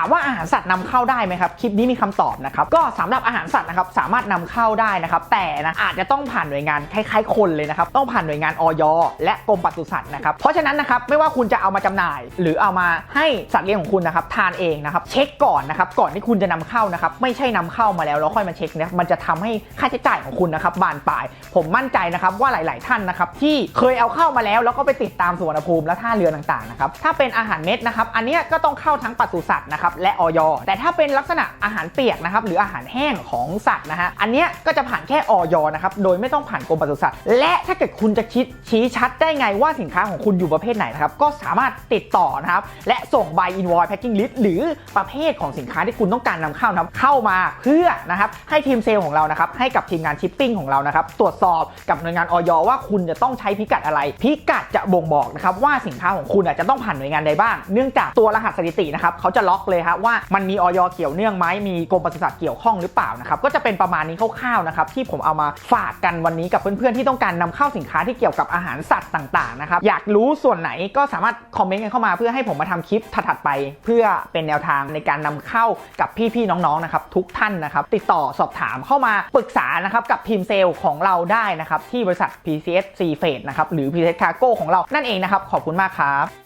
ามว่าอาหารสัตว์นำเข้าได้ไหมครับ คลิปนี้มีคำตอบนะครับ ก็สำหรับอาหารสัตว์นะครับสามารถนำเข้าได้นะครับ แต่นะอาจจะต้องผ่านหน่วยงานคล้ายๆคนเลยนะครับ ต้องผ่านหน่วยงานออยและกรมปศุสัตว์นะครับ เพราะฉะนั้นนะครับไม่ว่าคุณจะเอามาจำหน่าย หรือเอามาให้สัตว์เลี้ยงของคุณนะครับทานเองนะครับ เช็คก่อนนะครับ ก่อนที่คุณจะนำเข้านะครับ ไม่ใช่นำเข้ามาแล้วแล้วค่อยมาเช็คนะมันจะทำให้ค่าใช้จ่ายของคุณนะครับบานปลาย ผมมั่นใจนะครับว่าหลาย ๆ ท่านนะครับที่เคยเอาเข้ามาแล้ว แล้วก็ไปติดตามสวนภูมิและท่าเรือต่าง ๆ นะครับ ถ้าเป็นอาหารเม็ดนะครับ อันนี้ก็ต้องเข้าทั้งปศุสัตว์นะครับและออยแต่ถ้าเป็นลักษณะอาหารเปียกนะครับหรืออาหารแห้งของสัตว์นะฮะอันเนี้ยก็จะผ่านแค่ออยนะครับโดยไม่ต้องผ่านกรมปศุสัตว์และถ้าเกิดคุณจะคิดชี้ชัดได้ไงว่าสินค้าของคุณอยู่ประเภทไหนนะครับก็สามารถติดต่อนะครับและส่งใบ invoice packing list หรือประเภทของสินค้าที่คุณต้องการนำเข้านะครับเข้ามาเพื่อนะครับให้ทีมเซลล์ของเรานะครับให้กับทีมงานชิปปิ้งของเรานะครับตรวจสอบกับหน่วยงานออยว่าคุณจะต้องใช้พิกัดอะไร พิกัดจะบ่งบอกนะครับว่าสินค้าของคุณจะต้องผ่านหน่วยงานใดบ้าง เนื่องจากตัวรหัสสถิตินะครับเขาจะล็อกเลยครับว่ามันมีออยเกี่ยวเนื่องไหมมีกรมปศุสัตว์เกี่ยวข้องหรือเปล่านะครับก็จะเป็นประมาณนี้คร่าวๆนะครับที่ผมเอามาฝากกันวันนี้กับเพื่อนๆที่ต้องการนำเข้าสินค้าที่เกี่ยวกับอาหารสัตว์ต่างๆนะครับอยากรู้ส่วนไหนก็สามารถคอมเมนต์กันเข้ามาเพื่อให้ผมมาทำคลิปถัดๆไป เพื่อเป็นแนวทางในการนำเข้ากับพี่ๆน้องๆนะครับทุกท่านนะครับติดต่อสอบถามเข้ามาปรึกษานะครับกับทีมเซลล์ของเราได้นะครับที่บริษัท PCS C f a d e นะครับหรือ PCS Cargo ของเรานั่นเองนะครับขอบคุณมากครับ